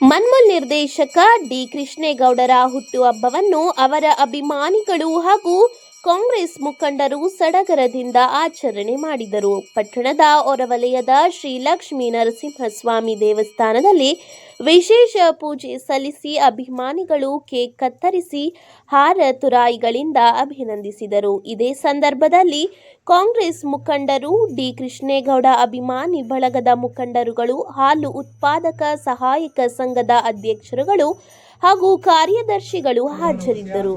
ಮನ್ಮೂಲ್ ನಿರ್ದೇಶಕ ಡಿ ಕೃಷ್ಣೇಗೌಡರ ಹುಟ್ಟುಹಬ್ಬವನ್ನು ಅವರ ಅಭಿಮಾನಿಗಳು ಹಾಗೂ ಕಾಂಗ್ರೆಸ್ ಮುಖಂಡರು ಸಡಗರದಿಂದ ಆಚರಣೆ ಮಾಡಿದರು. ಪಟ್ಟಣದ ಹೊರವಲಯದ ಶ್ರೀ ಲಕ್ಷ್ಮೀ ನರಸಿಂಹಸ್ವಾಮಿ ದೇವಸ್ಥಾನದಲ್ಲಿ ವಿಶೇಷ ಪೂಜೆ ಸಲ್ಲಿಸಿ ಅಭಿಮಾನಿಗಳು ಕೇಕ್ ಕತ್ತರಿಸಿ ಹಾರ ತುರಾಯಿಗಳಿಂದ ಅಭಿನಂದಿಸಿದರು. ಇದೇ ಸಂದರ್ಭದಲ್ಲಿ ಕಾಂಗ್ರೆಸ್ ಮುಖಂಡರು ಡಿ ಕೃಷ್ಣೇಗೌಡ ಅಭಿಮಾನಿ ಬಳಗದ ಮುಖಂಡರುಗಳು ಹಾಲು ಉತ್ಪಾದಕ ಸಹಾಯಕ ಸಂಘದ ಅಧ್ಯಕ್ಷರುಗಳು ಹಾಗೂ ಕಾರ್ಯದರ್ಶಿಗಳು ಹಾಜರಿದ್ದರು.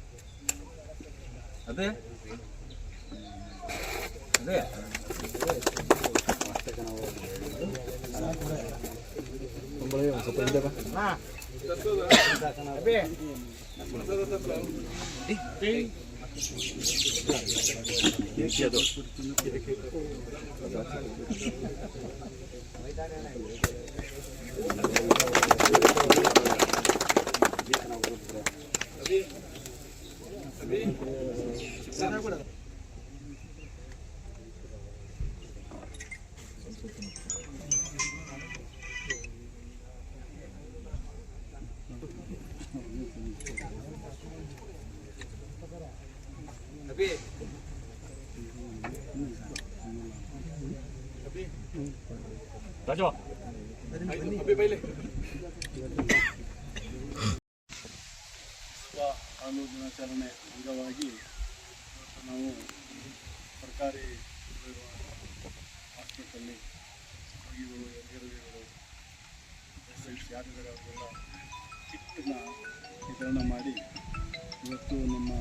ಅದೇ ಅದೇ ಅಭಿ ರಾಜು ಅಭಿ ಬೈಲೆ ವಿಶ್ವ ಹಾಲು ದಿನಾಚರಣೆ ಅಂಗವಾಗಿ ನಾವು ಸರ್ಕಾರಿ ಹಾಸ್ಪಿಟಲ್ಲಿ ರೋಗಿಗಳು ಹೆರಿಗೆ ಪೇಷಂಟ್ಸ್ ಯಾರಿದ್ದಾರೆ ಅವರೆಲ್ಲ ಕಿಟ್ಟನ್ನು ವಿತರಣೆ ಮಾಡಿ ಇವತ್ತು ನಮ್ಮ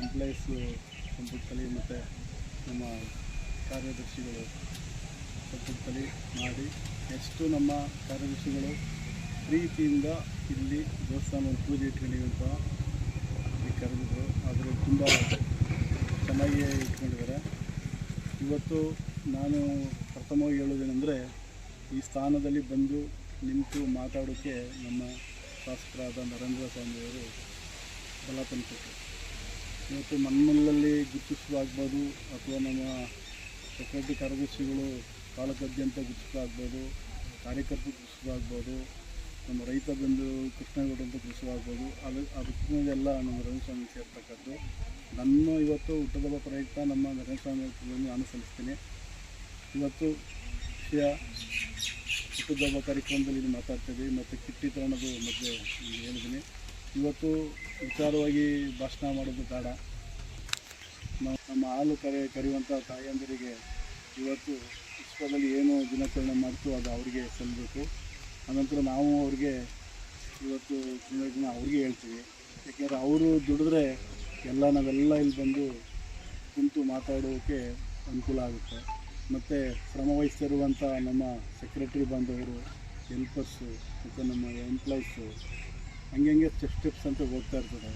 ಎಂಪ್ಲಾಯೀಸು ಕಲಿ ಮತ್ತು ನಮ್ಮ ಕಾರ್ಯದರ್ಶಿಗಳು ಸಂಪುಟದಲ್ಲಿ ಮಾಡಿ ಎಷ್ಟು ನಮ್ಮ ಕಾರ್ಯದರ್ಶಿಗಳು ಪ್ರೀತಿಯಿಂದ ಇಲ್ಲಿ ದೇವಸ್ಥಾನವನ್ನು ಪೂಜೆ ಅಂತ ಈ ಕರೆದಿದ್ರು ಆದರೆ ತುಂಬ ಚೆನ್ನಾಗಿ ಇಟ್ಕೊಂಡಿದ್ದಾರೆ. ಇವತ್ತು ನಾನು ಪ್ರಥಮವಾಗಿ ಹೇಳೋದೇನೆಂದರೆ, ಈ ಸ್ಥಾನದಲ್ಲಿ ಬಂದು ನಿಂತು ಮಾತಾಡೋಕ್ಕೆ ನಮ್ಮ ಶಾಸಕರಾದ ನರೇಂದ್ರ ಸ್ವಾಮಿಯವರು ಬಲ ತಂದುಕೊಟ್ರು. ಇವತ್ತು ಮಣ್ಣಲ್ಲಿ ಗುರುತಿಸುವಾಗ್ಬೋದು ಅಥವಾ ನಮ್ಮ ಸೆಕ್ರೆಟರಿ ಕಾರ್ಯದರ್ಶಿಗಳು ತಾಲೂಕಾದ್ಯಂತ ಗುರುತಿಸುವಾಗ್ಬೋದು, ಕಾರ್ಯಕರ್ತರು ಗುರುತಿಸುವಾಗ್ಬೋದು, ನಮ್ಮ ರೈತ ಬಂದು ಕೃಷ್ಣಗೌಡ ಅಂತ ಕೃಷಿಯಾಗ್ಬೋದು ಅದು ಅದಕ್ಕೆಲ್ಲ ನಮ್ಮ ರಂಗಸ್ವಾಮಿ ಸೇರ್ತಕ್ಕದ್ದು ನನ್ನ ಇವತ್ತು ಹುಟ್ಟದಬ್ಬ ಪ್ರಯುಕ್ತ ನಮ್ಮ ರಂಗಸ್ವಾಮಿ ನಾನು ಸಲ್ಲಿಸ್ತೀನಿ. ಇವತ್ತು ವಿಷಯ ಹುಟ್ಟದಬ್ಬ ಕಾರ್ಯಕ್ರಮದಲ್ಲಿ ಮಾತಾಡ್ತೀವಿ ಮತ್ತು ಕಿಟ್ಟಿ ತಗೊಳ್ಳೋದು ಮಧ್ಯೆ ಹೇಳಿದ್ದೀನಿ. ಇವತ್ತು ವಿಚಾರವಾಗಿ ಭಾಷಣ ಮಾಡೋದು ಬೇಡ. ನಾವು ನಮ್ಮ ಹಾಲು ಕರೆ ಕರೆಯುವಂಥ ತಾಯಂದಿರಿಗೆ ಇವತ್ತು ವಿಶ್ವದಲ್ಲಿ ಏನು ದಿನಾಚರಣೆ ಮಾಡ್ತು ಅದು ಅವರಿಗೆ ಸಲ್ಲಬೇಕು ಅನಂತರ ನಾವು ಅವ್ರಿಗೆ ಇವತ್ತು ದಿನ ಅವ್ರಿಗೆ ಹೇಳ್ತೀವಿ. ಯಾಕೆಂದರೆ ಅವರು ದುಡಿದ್ರೆ ಎಲ್ಲ ನಾವೆಲ್ಲ ಇಲ್ಲಿ ಬಂದು ಕುಂತು ಮಾತಾಡೋಕ್ಕೆ ಅನುಕೂಲ ಆಗುತ್ತೆ. ಮತ್ತು ಶ್ರಮ ವಹಿಸ್ತಿರುವಂಥ ನಮ್ಮ ಸೆಕ್ರೆಟ್ರಿ ಬಾಂಧವರು ಹೆಲ್ಪರ್ಸು ಮತ್ತು ನಮ್ಮ ಎಂಪ್ಲಾಯೀಸು ಹಂಗೆ ಸ್ಟೆಪ್ ಸ್ಟೆಪ್ಸ್ ಅಂತ ಹೋಗ್ತಾ ಇರ್ತದೆ.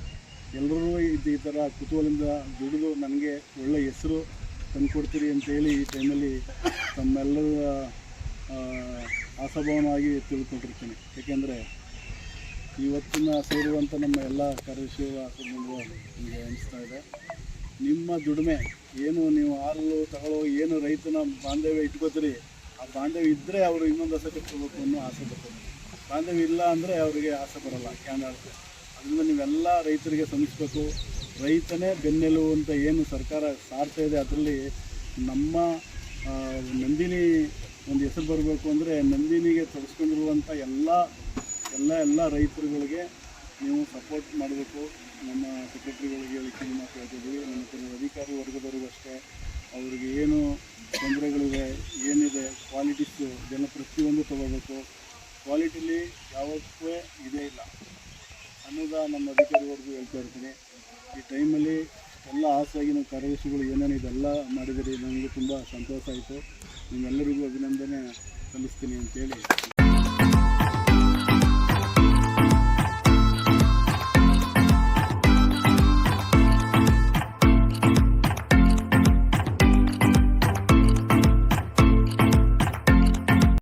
ಎಲ್ಲರೂ ಇದು ಈ ಥರ ಕುತೂಹಲದಿಂದ ದುಡಿದು ನನಗೆ ಒಳ್ಳೆಯ ಹೆಸರು ತಂದುಕೊಡ್ತೀರಿ ಅಂತೇಳಿ ಈ ಟೈಮಲ್ಲಿ ತಮ್ಮೆಲ್ಲರ ಆಶಾಭಾವನವಾಗಿ ತಿಳ್ಕೊಂಡಿರ್ತೀನಿ. ಏಕೆಂದರೆ ಇವತ್ತಿನ ಸೇರುವಂಥ ನಮ್ಮ ಎಲ್ಲ ಕಾರ್ಯಶೀಲ ನಿಮಗೆ ಅನಿಸ್ತಾ ಇದೆ. ನಿಮ್ಮ ದುಡಿಮೆ, ಏನು ನೀವು ಹಾಲು ತಗೊಳ್ಳೋ, ಏನು ರೈತನ ಬಾಂಧವ್ಯ ಇಟ್ಕೋತೀರಿ, ಆ ಬಾಂಧವ್ಯ ಇದ್ದರೆ ಅವರು ಇನ್ನೊಂದು ಹಸ ಕಟ್ಕೋಬೇಕು ಅನ್ನೋ ಆಸೆ ಬರ್ತದೆ. ಬಾಂಧವ್ಯ ಇಲ್ಲ ಅಂದರೆ ಅವರಿಗೆ ಆಸೆ ಬರಲ್ಲ ಕ್ಯಾನಲ್ಗೆ ಅದರಿಂದ ನೀವೆಲ್ಲ ರೈತರಿಗೆ ಶ್ರಮಿಸಬೇಕು. ರೈತನೇ ಬೆನ್ನೆಲುಬು ಅಂತ ಏನು ಸರ್ಕಾರ ಸಾರ್ತಾ ಇದೆ, ಅದರಲ್ಲಿ ನಮ್ಮ ನಂದಿನಿ ಒಂದು ಹೆಸರು ಬರಬೇಕು ಅಂದರೆ ನಂದಿನಿಗೆ ತೊಡಸ್ಕೊಂಡಿರುವಂಥ ಎಲ್ಲ ಎಲ್ಲ ಎಲ್ಲ ರೈತರುಗಳಿಗೆ ನೀವು ಸಪೋರ್ಟ್ ಮಾಡಬೇಕು. ನಮ್ಮ ಸೆಕ್ರೆಟರಿಗಳಿಗೆ ಹೇಳಿಕೆ ಮಾತು ನಮ್ಮ ಕೆಲವು ಅಧಿಕಾರಿ ವರ್ಗದವ್ರಿಗೂ ಅಷ್ಟೇ. ಅವ್ರಿಗೆ ಏನು ತೊಂದರೆಗಳಿವೆ, ಏನಿದೆ ಕ್ವಾಲಿಟೀಸು ಜನ ಪ್ರತಿಯೊಂದು ತೊಗೋಬೇಕು. ಕ್ವಾಲಿಟಿಲಿ ಯಾವತ್ತೂ ಇದೇ ಇಲ್ಲ. ಅನ್ನೋದ ನಮ್ಮ ಅಧಿಕಾರಿವರೆಗೂ ಹೇಳ್ತಾ ಇರ್ತೀನಿ. ಈ ಟೈಮಲ್ಲಿ ಎಲ್ಲ ಆಸೆಯಾಗಿ ನಾವು ಕಾರ್ಯದರ್ಶಿಗಳು ಏನೇನು ಇದೆಲ್ಲ ಮಾಡಿದರೆ ನನಗೆ ತುಂಬ ಸಂತೋಷ ಆಯಿತು. ನಿಮ್ಮೆಲ್ಲರಿಗೂ ಅಭಿನಂದನೆ ಸಲ್ಲಿಸ್ತೀನಿ ಅಂತೇಳಿ